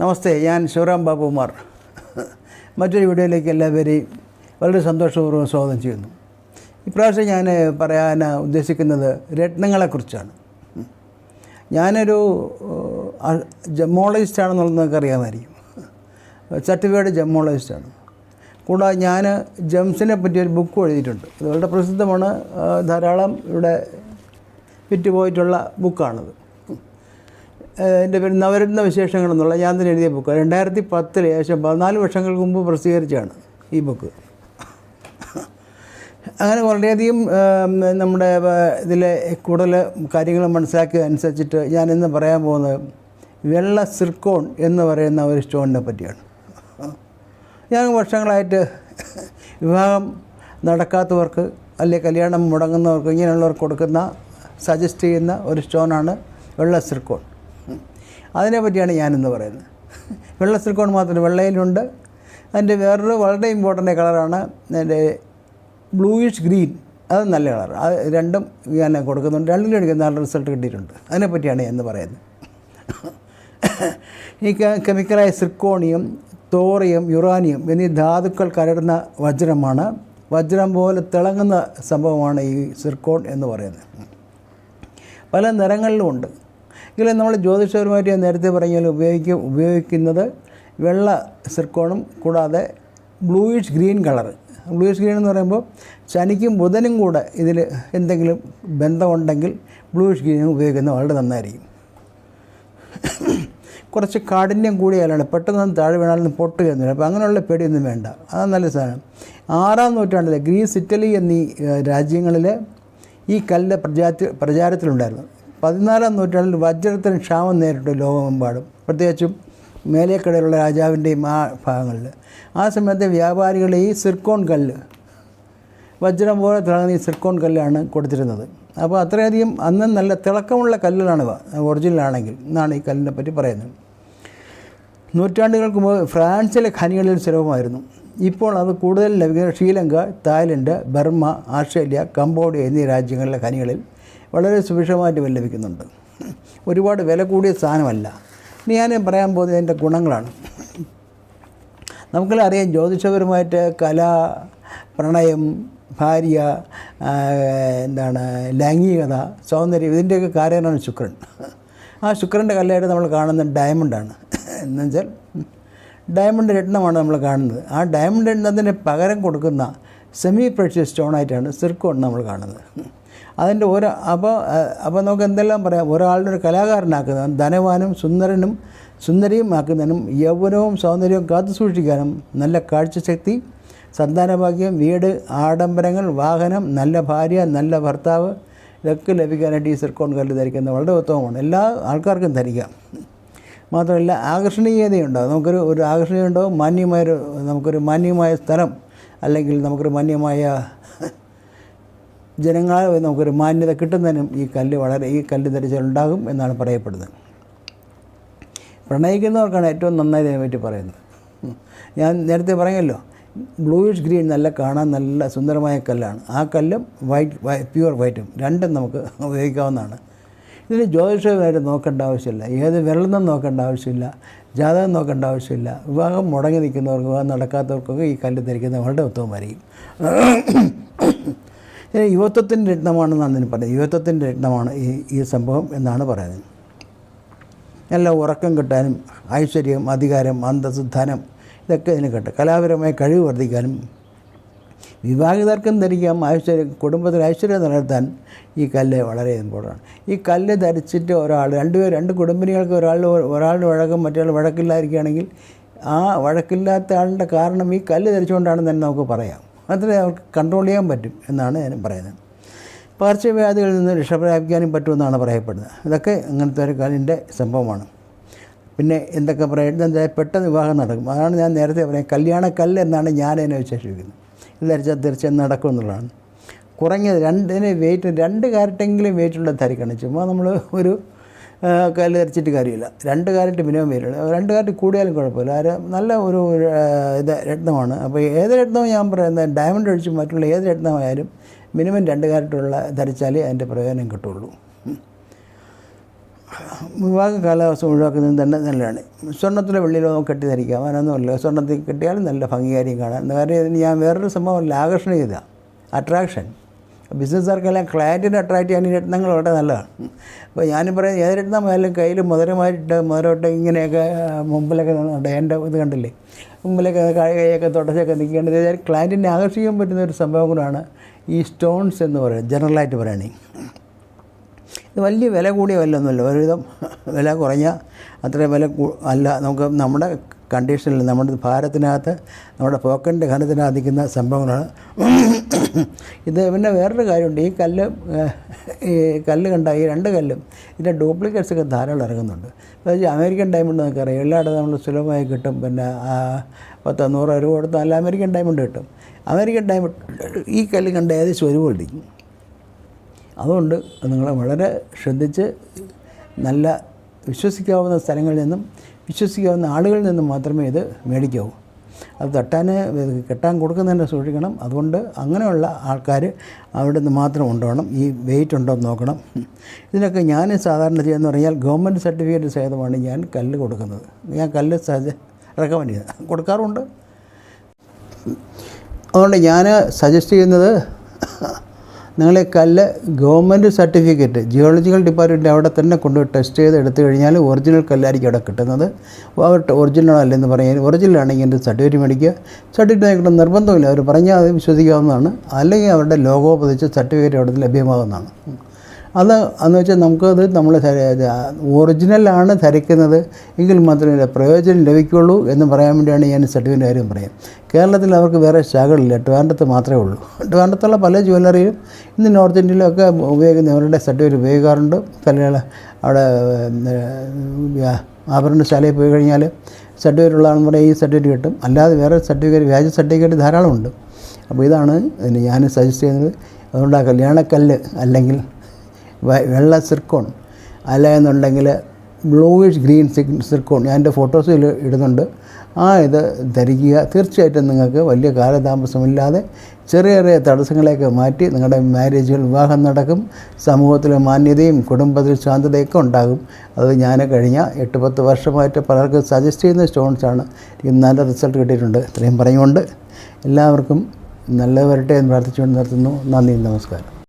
നമസ്തേ ഞാൻ ശിവറാം ബാബുമാർ മറ്റൊരു വീഡിയോയിലേക്ക് എല്ലാവരെയും വളരെ സന്തോഷപൂർവം സ്വാഗതം ചെയ്യുന്നു. ഇപ്രാവശ്യം ഞാൻ പറയാൻ ഉദ്ദേശിക്കുന്നത് രത്നങ്ങളെക്കുറിച്ചാണ്. ഞാനൊരു ജമ്മോളജിസ്റ്റ് ആണെന്നുള്ളത് നിങ്ങൾക്ക് അറിയാമായിരിക്കും സർട്ടിഫൈഡ് ജമ്മോളജിസ്റ്റാണ് കൂടാതെ ഞാൻ ജംസിനെ പറ്റി ഒരു ബുക്ക് എഴുതിയിട്ടുണ്ട്. അത് വളരെ പ്രസിദ്ധമാണ്. ധാരാളം ഇവിടെ വിറ്റുപോയിട്ടുള്ള ബുക്കാണത്. എന്റെ പേര് നവരത്ന വിശേഷങ്ങൾ എന്നുള്ള ഞാൻ തന്നെ എഴുതിയ ബുക്ക്. രണ്ടായിരത്തി പത്തിൽ ഏകദേശം പതിനാല് വർഷങ്ങൾക്ക് മുമ്പ് പ്രസിദ്ധീകരിച്ചാണ് ഈ ബുക്ക്. അങ്ങനെ വളരെയധികം നമ്മുടെ ഇതിലെ കൂടുതൽ കാര്യങ്ങൾ മനസ്സിലാക്കിയ അനുസരിച്ചിട്ട് ഇന്ന് പറയാൻ പോകുന്നത് വെള്ള സിർക്കോൺ എന്ന് പറയുന്ന ഒരു സ്റ്റോണിനെ പറ്റിയാണ്. ഞാൻ വർഷങ്ങളായിട്ട് വിവാഹം നടക്കാത്തവർക്ക് അല്ലെങ്കിൽ കല്യാണം മുടങ്ങുന്നവർക്ക് ഇങ്ങനെയുള്ളവർക്ക് കൊടുക്കുന്ന സജസ്റ്റ് ചെയ്യുന്ന ഒരു സ്റ്റോണാണ് വെള്ള സിർക്കോൺ. അതിനെ പറ്റിയാണ് ഞാനിന്ന് പറയുന്നത്. വെള്ള സിലിക്കോൺ മാത്രമല്ല വെള്ളയിലുണ്ട്. അതിന്റെ വേറൊരു വളരെ ഇമ്പോർട്ടന്റ് കളറാണ് അതിന്റെ ബ്ലൂയിഷ് ഗ്രീൻ അത് നല്ല കളർ അത് രണ്ടും ഞാൻ കൊടുക്കുന്നുണ്ട്. രണ്ടിലും എനിക്ക് നല്ല റിസൾട്ട് കിട്ടിയിട്ടുണ്ട്. അതിനെപ്പറ്റിയാണ് എന്ന് പറയുന്നത്. ഈ കെമിക്കലായ സിർക്കോണിയം തോറിയം യുറാനിയം എന്നീ ധാതുക്കൾ കലർന്ന വജ്രമാണ്. വജ്രം പോലെ തിളങ്ങുന്ന സംഭവമാണ് ഈ സിർക്കോൺ എന്ന് പറയുന്നത്. പല നിറങ്ങളിലുമുണ്ട് എങ്കിലും നമ്മൾ ജ്യോതിഷപരമായിട്ട് ഞാൻ നേരത്തെ പറഞ്ഞാൽ ഉപയോഗിക്കും ഉപയോഗിക്കുന്നത് വെള്ള സിർക്കോണും കൂടാതെ bluish green colour bluish green എന്ന് പറയുമ്പോൾ ശനിക്കും ബുധനും കൂടെ ഇതിൽ എന്തെങ്കിലും ബന്ധമുണ്ടെങ്കിൽ ബ്ലൂയിഷ് ഗ്രീൻ ഉപയോഗിക്കുന്നത് വളരെ നന്നായിരിക്കും. കുറച്ച് കാഠിന്യം കൂടിയാലാണ് പെട്ടെന്ന് താഴെ വീണാലും പൊട്ടുകയെന്നില്ല അപ്പോൾ അങ്ങനെയുള്ള പേടിയൊന്നും വേണ്ട. അത് നല്ല സാധനം. ആറാം നൂറ്റാണ്ടിലെ ഗ്രീസ് ഇറ്റലി എന്നീ രാജ്യങ്ങളിൽ ഈ കല്ല് പ്രചാരത്തിൽ പ്രചാരത്തിലുണ്ടായിരുന്നു. പതിനാലാം നൂറ്റാണ്ടിൽ വജ്രത്തിന് ക്ഷാമം നേരിട്ടു ലോകമെമ്പാടും. പ്രത്യേകിച്ചും മേലേക്കടയിലുള്ള രാജാവിന്റെയും ആ ഭാഗങ്ങളിൽ. ആ സമയത്ത് വ്യാപാരികൾ ഈ സിർക്കോൺ കല്ല് വജ്രം പോലെ തിളങ്ങുന്ന ഈ സിർക്കോൺ കല്ലാണ് കൊടുത്തിരുന്നത്. അപ്പോൾ അത്രയധികം അന്ന് നല്ല തിളക്കമുള്ള കല്ലുകളാണ് ഒറിജിനലാണെങ്കിൽ എന്നാണ് ഈ കല്ലിനെ പറ്റി പറയുന്നത്. നൂറ്റാണ്ടുകൾക്ക് മുമ്പ് ഫ്രാൻസിലെ ഖനികളിൽ സുലഭമായിരുന്നു ഇപ്പോൾ അത് കൂടുതൽ ലഭിക്കുന്ന Sri Lanka Thailand Burma Australia Cambodia എന്നീ രാജ്യങ്ങളിലെ ഖനികളിൽ വളരെ സുഭിക്ഷമായിട്ട് ലഭിക്കുന്നുണ്ട്. ഒരുപാട് വില കൂടിയ സാധനമല്ല. ഇനി ഞാൻ പറയാൻ പോകുന്നത് അതിന്റെ ഗുണങ്ങളാണ്. നമുക്കെല്ലാം അറിയാം ജ്യോതിഷപരമായിട്ട് കല പ്രണയം ഭാര്യ എന്താണ് ലൈംഗികത സൗന്ദര്യം ഇതിന്റെയൊക്കെ കാരണമാണ് ശുക്രൻ. ആ ശുക്രന്റെ കല്ലായിട്ട് നമ്മൾ കാണുന്ന ഡയമണ്ടാണ്. എന്നുവെച്ചാൽ ഡയമണ്ട് രത്നമാണ് നമ്മൾ കാണുന്നത്. ആ ഡയമണ്ട് രത്നത്തിന് പകരം കൊടുക്കുന്ന സെമി പ്രഷ്യസ് സ്റ്റോണായിട്ടാണ് സിർക്കോൺ നമ്മൾ കാണുന്നത്. അതിന്റെ ഒരു അപ്പോൾ അപ്പോൾ നമുക്ക് എന്തെല്ലാം പറയാം? ഒരാളുടെ ഒരു കലാകാരനാക്കുന്ന ധനവാനും സുന്ദരനും സുന്ദരിയും ആക്കുന്നതിനും യൗവനവും സൗന്ദര്യവും കാത്തു സൂക്ഷിക്കാനും നല്ല കാഴ്ചശക്തി സന്താനഭാഗ്യം വീട് ആഡംബരങ്ങൾ വാഹനം നല്ല ഭാര്യ നല്ല ഭർത്താവ് ഇതൊക്കെ ലഭിക്കാനായിട്ട് ഈ സിർക്കോൺ കല്ല് ധരിക്കുന്നത് വളരെ ഉത്തമമാണ്. എല്ലാ ആൾക്കാർക്കും ധരിക്കാം. മാത്രമല്ല ആകർഷണീയതയുണ്ടാവും നമുക്കൊരു ഒരു ആകർഷണീയ ഉണ്ടാവും മാന്യമായൊരു നമുക്കൊരു മാന്യമായ സ്ഥലം അല്ലെങ്കിൽ നമുക്കൊരു മാന്യമായ ജനങ്ങളെ നമുക്കൊരു മാന്യത കിട്ടുന്നതിനും ഈ കല്ല് വളരെ ഈ കല്ല് ധരിച്ചാലുണ്ടാകും എന്നാണ് പറയപ്പെടുന്നത്. പ്രണയിക്കുന്നവർക്കാണ് ഏറ്റവും നന്നായി ഇതിനെപ്പറ്റി പറയുന്നത്. ഞാൻ നേരത്തെ പറഞ്ഞല്ലോ ബ്ലൂയിഷ് ഗ്രീൻ നല്ല കാണാൻ നല്ല സുന്ദരമായ കല്ലാണ്. ആ കല്ലും വൈറ്റ് പ്യുവർ വൈറ്റും രണ്ടും നമുക്ക് ഉപയോഗിക്കാവുന്നതാണ്. ഇതിന് ജ്യോതിഷമായിട്ട് നോക്കേണ്ട ആവശ്യമില്ല. ഏത് വെള്ളം നോക്കേണ്ട ആവശ്യമില്ല. ജാതകം നോക്കേണ്ട ആവശ്യമില്ല. വിവാഹം മുടങ്ങി നിൽക്കുന്നവർക്ക് വിവാഹം നടക്കാത്തവർക്കൊക്കെ ഈ കല്ല് ധരിക്കുന്നത് വളരെ ഉത്തമമായിരിക്കും. യുവത്വത്തിന്റെ രത്നമാണെന്നാണ് ഇതിന് പറയുന്നത്. യുവത്വത്തിന്റെ രത്നമാണ് ഈ ഈ സംഭവം എന്നാണ് പറയുന്നത്. എല്ലാം ഉറക്കം കിട്ടാനും ഐശ്വര്യം അധികാരം അന്തസ് ധനം ഇതൊക്കെ ഇതിന് കിട്ടും. കലാപരമായ കഴിവ് വർദ്ധിക്കാനും വിവാഹിതർക്കും ധരിക്കാം ഐശ്വര്യം കുടുംബത്തിൽ ഐശ്വര്യം നിലനിർത്താൻ ഈ കല്ല് വളരെ ഇമ്പോർട്ടന്റ് ഈ കല്ല് ധരിച്ചിട്ട് ഒരാൾ രണ്ടുപേർ രണ്ട് കുടുംബിനികൾക്ക് ഒരാൾ ഒരാളുടെ വഴക്കം മറ്റൊരാൾ വഴക്കില്ലായിരിക്കുകയാണെങ്കിൽ ആ വഴക്കില്ലാത്ത ആളുടെ കാരണം ഈ കല്ല് ധരിച്ചുകൊണ്ടാണെന്ന് തന്നെ നമുക്ക് പറയാം. അത്രേ അവർക്ക് കൺട്രോൾ ചെയ്യാൻ പറ്റും എന്നാണ് ഞാൻ പറയുന്നത്. പാർശ്വവ്യാധികളിൽ നിന്ന് രക്ഷപ്രാപിക്കാനും പറ്റുമെന്നാണ് പറയപ്പെടുന്നത്. ഇതൊക്കെ ഇങ്ങനത്തെ ഒരു കാലിന്റെ സംഭവമാണ്. പിന്നെ എന്തൊക്കെ പറയുന്നത് പെട്ടെന്ന് വിവാഹം നടക്കും. അതാണ് ഞാൻ നേരത്തെ പറയുന്നത് കല്യാണക്കല്ല് എന്നാണ് ഞാൻ എന്നെ വിശേഷിപ്പിക്കുന്നത്. ഇത് ധരിച്ചാൽ തീർച്ചയായും നടക്കും എന്നുള്ളതാണ്. കുറഞ്ഞത് രണ്ടിന് വെയിറ്റ് രണ്ട് കാരറ്റെങ്കിലും വെയിറ്റുള്ള ധരിക്കണം ചുമ്മാ നമ്മൾ ഒരു കല്ല് ധരിച്ചിട്ട് കാര്യമില്ല. രണ്ട് കാരറ്റ് മിനിമം വരുള്ളൂ രണ്ട് കാരറ്റ് കൂടിയാലും കുഴപ്പമില്ല. അത് നല്ല ഒരു ഇത് രത്നമാണ്. അപ്പോൾ ഏത് രത്നവും ഞാൻ പറയുന്നത്? ഡയമണ്ട് ഒഴിച്ച് മറ്റുള്ള ഏത് രത്നമായാലും മിനിമം രണ്ട് കാരറ്റുള്ള ധരിച്ചാലേ അതിന്റെ പ്രയോജനം കിട്ടുള്ളൂ. വിവാഹ കാലാവസ്ഥ ഒഴിവാക്കുന്നത് തന്നെ നല്ലതാണ്. സ്വർണത്തിലോ വെള്ളിയിലോ കെട്ടി ധരിക്കാം. അതിനൊന്നുമല്ല സ്വർണത്തിൽ കെട്ടിയാലും നല്ല ഭംഗികാര്യം കാണാം കാര്യം? ഞാൻ വേറൊരു സംഭവം ആകർഷണം ചെയ്താൽ അട്രാക്ഷൻ ബിസിനസ്സുകാർക്കെല്ലാം ക്ലയന്റിനെ അട്രാക്റ്റ് ചെയ്യാൻ രത്നങ്ങൾ വളരെ നല്ലതാണ്. അപ്പോൾ ഞാനും പറയുന്നത് ഏത് രത്നം ആയാലും കയ്യിൽ മുതലമായിട്ട് മുതലോട്ട് ഇങ്ങനെയൊക്കെ മുമ്പിലൊക്കെ എന്റെ ഇത് കണ്ടില്ലേ? മുമ്പിലൊക്കെ കൈയൊക്കെ തുടച്ചൊക്കെ നിൽക്കേണ്ടത് ക്ലയന്റിനെ ആകർഷിക്കാൻ പറ്റുന്ന ഒരു സംഭവം കൂടാണ് ഈ സ്റ്റോൺസ് എന്ന് പറയുന്നത് ജനറലായിട്ട് പറയുകയാണെങ്കിൽ. ഇത് വലിയ വില കൂടിയ വല്ലൊന്നുമല്ല ഒരുവിധം വില കുറഞ്ഞ അത്രയും വില അല്ല നമുക്ക് നമ്മുടെ കണ്ടീഷനിൽ നമ്മുടെ ഭാരത്തിനകത്ത് നമ്മുടെ പോക്കറ്റിന്റെ ഘനത്തിനകത്ത് നിൽക്കുന്ന സംഭവങ്ങളാണ്. ഇത് പിന്നെ വേറൊരു കാര്യമുണ്ട്. ഈ കല്ല് ഈ കല്ല് കണ്ട ഈ രണ്ട് കല്ലും ഇതിന്റെ ഡ്യൂപ്ലിക്കേറ്റ്സ് ഒക്കെ ധാരാളം ഇറങ്ങുന്നുണ്ട്. അതായത് അമേരിക്കൻ ഡയമണ്ട് നമുക്ക് അറിയാം. എല്ലായിടത്തും നമ്മൾ സുലഭമായി കിട്ടും. പിന്നെ പത്തോ നൂറോ രൂപ കൊടുത്താൽ അമേരിക്കൻ ഡയമണ്ട് കിട്ടും. അമേരിക്കൻ ഡയമണ്ട് ഈ കല്ല് കണ്ട ഏകദേശം ഒരുപോലെ ഇരിക്കും. അതുകൊണ്ട് നിങ്ങൾ വളരെ ശ്രദ്ധിച്ച് നല്ല വിശ്വസിക്കാവുന്ന സ്ഥലങ്ങളിൽ നിന്നും വിശ്വസിക്കാവുന്ന ആളുകളിൽ നിന്ന് മാത്രമേ ഇത് മേടിക്കാവൂ. അത് തട്ടാൻ കെട്ടാൻ കൊടുക്കുന്നതിനെ സൂക്ഷിക്കണം. അതുകൊണ്ട് അങ്ങനെയുള്ള ആൾക്കാർ അവിടെ നിന്ന് മാത്രം കൊണ്ടുപോകണം. ഈ വെയിറ്റ് ഉണ്ടോ എന്ന് നോക്കണം. ഇതിനൊക്കെ ഞാൻ സാധാരണ ചെയ്യുന്ന പറഞ്ഞാൽ ഗവൺമെന്റ് സർട്ടിഫിക്കറ്റ് സഹിതമാണ് ഞാൻ കല്ല് കൊടുക്കുന്നത്. ഞാൻ കല്ല് റെക്കമെൻഡ് ചെയ്യുന്നത് കൊടുക്കാറുണ്ട്. അതുകൊണ്ട് ഞാൻ സജസ്റ്റ് ചെയ്യുന്നത് നിങ്ങൾ ഈ കല്ല് ഗവൺമെന്റ് സർട്ടിഫിക്കറ്റ് ജിയോളജിക്കൽ ഡിപ്പാർട്ട്മെന്റ് അവിടെ തന്നെ കൊണ്ടുപോയി ടെസ്റ്റ് ചെയ്ത് എടുത്തു കഴിഞ്ഞാൽ ഒറിജിനൽ കല്ലായിരിക്കും അവിടെ കിട്ടുന്നത്. അവർ ഒറിജിനൽ അല്ലെന്ന് പറഞ്ഞാൽ ഒറിജിനൽ ആണെങ്കിൽ എന്റെ സർട്ടിഫിക്കറ്റ് മേടിക്കുക? സർട്ടിഫിക്കറ്റ് കിട്ടുന്ന നിർബന്ധമില്ല. അവർ പറഞ്ഞാൽ അത് വിശ്വസിക്കാവുന്നതാണ്. അല്ലെങ്കിൽ അവരുടെ ലോഗോ പതിച്ച സർട്ടിഫിക്കറ്റ് അവിടെ ലഭ്യമാകുന്നതാണ്. അത് എന്ന് വെച്ചാൽ നമുക്കത് നമ്മൾ ഒറിജിനലാണ് ധരിക്കുന്നത് എങ്കിൽ മാത്രമേ പ്രയോജനം ലഭിക്കുള്ളൂ എന്ന് പറയാൻ വേണ്ടിയാണ് ഞാൻ സർട്ടിഫിക്കറ്റ് കാര്യം പറയാം. കേരളത്തിൽ അവർക്ക് വേറെ ശാഖകളില്ല. ട്രിവാൻഡ്രത്ത് മാത്രമേ ഉള്ളൂ. ട്രിവാൻഡ്രത്തുള്ള പല ജ്വല്ലറിയും ഇന്ന് നോർത്ത് ഇന്ത്യയിലൊക്കെ ഉപയോഗിക്കുന്നവരുടെ സർട്ടിഫിക്കറ്റ് ഉപയോഗിക്കാറുണ്ട്. പല അവിടെ ആഭരണശാലയിൽ പോയി കഴിഞ്ഞാൽ സർട്ടിഫിക്കറ്റ് ഉള്ളതാണെന്ന് പറയുക ഈ സർട്ടിഫിക്കറ്റ് കിട്ടും. അല്ലാതെ വേറെ സർട്ടിഫിക്കറ്റ് വ്യാജ സർട്ടിഫിക്കറ്റ് ധാരാളമുണ്ട്. അപ്പോൾ ഇതാണ് ഞാൻ സജസ്റ്റ് ചെയ്യുന്നത്. അതുകൊണ്ട് ആ കല്യാണക്കല്ല് അല്ലെങ്കിൽ വെള്ള സിർക്കോൺ. അല്ല എന്നുണ്ടെങ്കിൽ ബ്ലൂയിഷ് ഗ്രീൻ സിർക്കോൺ. ഞാൻ എന്റെ ഫോട്ടോസിൽ ഇടുന്നുണ്ട്. ആ ഇത് ധരിക്കുക. തീർച്ചയായിട്ടും നിങ്ങൾക്ക് വലിയ കാലതാമസമില്ലാതെ ചെറിയ ചെറിയ തടസ്സങ്ങളെയൊക്കെ മാറ്റി നിങ്ങളുടെ മാരേജുകൾ വിവാഹം നടക്കും. സമൂഹത്തിലെ മാന്യതയും കുടുംബത്തിൽ ശാന്തതയൊക്കെ ഉണ്ടാകും. അത് ഞാൻ കഴിഞ്ഞ എട്ട് പത്ത് വർഷമായിട്ട് പലർക്കും സജസ്റ്റ് ചെയ്യുന്ന സ്റ്റോൺസാണ് എനിക്ക് നല്ല റിസൾട്ട് കിട്ടിയിട്ടുണ്ട്. ഇത്രയും പറഞ്ഞുകൊണ്ട് എല്ലാവർക്കും നല്ലവരട്ടെ എന്ന് പ്രാർത്ഥിച്ചുകൊണ്ട് നിർത്തുന്നു. നന്ദി നമസ്കാരം.